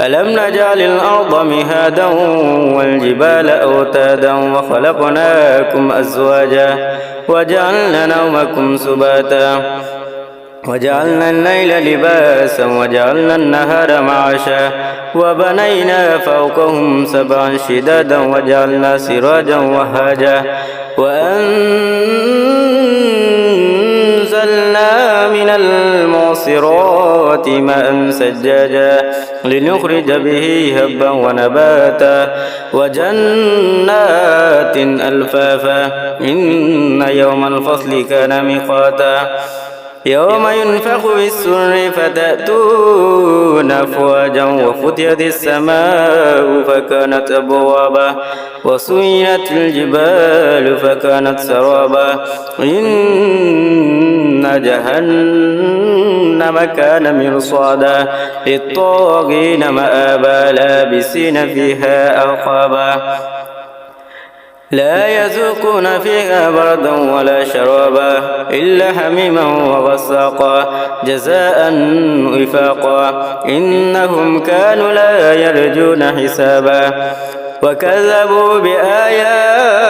ألم نجعل الأرض مهادا والجبال أوتادا وخلقناكم أزواجا وجعلنا نومكم سباتا وجعلنا الليل لباسا وجعلنا النهار معاشا وبنينا فوقهم سبعا شدادا وجعلنا سراجا وهاجا وأنزلنا من المعصرات ماء سجاجا لنخرج به هبا ونباتا وجنات ألفافا إن يوم الفصل كان ميقاتا يوم ينفخ في السر فتأتون أفواجا وفتحت السماء فكانت أبوابا وسينت الجبال فكانت سرابا إن جهنم كان مرصادا للطاغين مآبا لابسين فيها أرقابا. لا يذوقون فيها بردا ولا شرابا إلا حميما وغساقا جزاء وفاقا. إنهم كانوا لا يرجون حسابا وكذبوا بآياتنا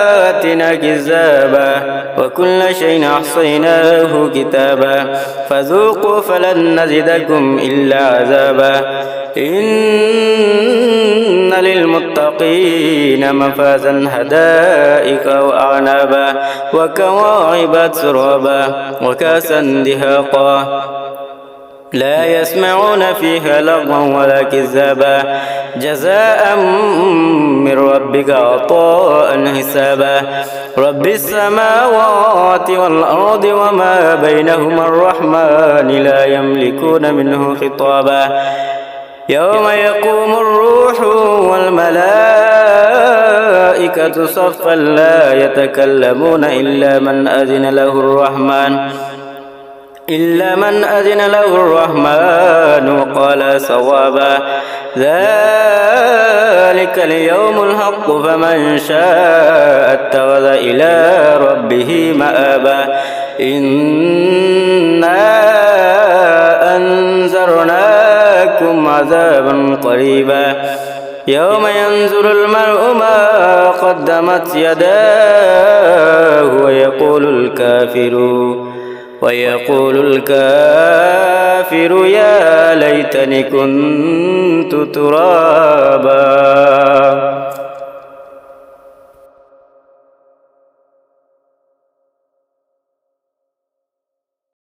كذابا. وكل شيء أحصيناه كتابا فذوقوا فلن نزدكم إلا عذابا إن للمتقين مفازا هدائق وأعنابا وكواعب سرابا وكاسا دهاقا لا يسمعون فيها لغوا ولا كذابا. جزاء من ربك عطاء حسابا. رب السماوات والأرض وما بينهما الرحمن لا يملكون منه خطابا. يوم يقوم الروح والملائكة صفا لا يتكلمون إلا من أذن له الرحمن. إلا من أذن له الرحمن وقال صوابا ذلك اليوم الحق فمن شاء اتخذ إلى ربه مآبا. إنا أنذرناكم عذابا قريبا. يوم ينظر المرء ما قدمت يداه ويقول الكافر الكافر يا ليتني كنت ترابا.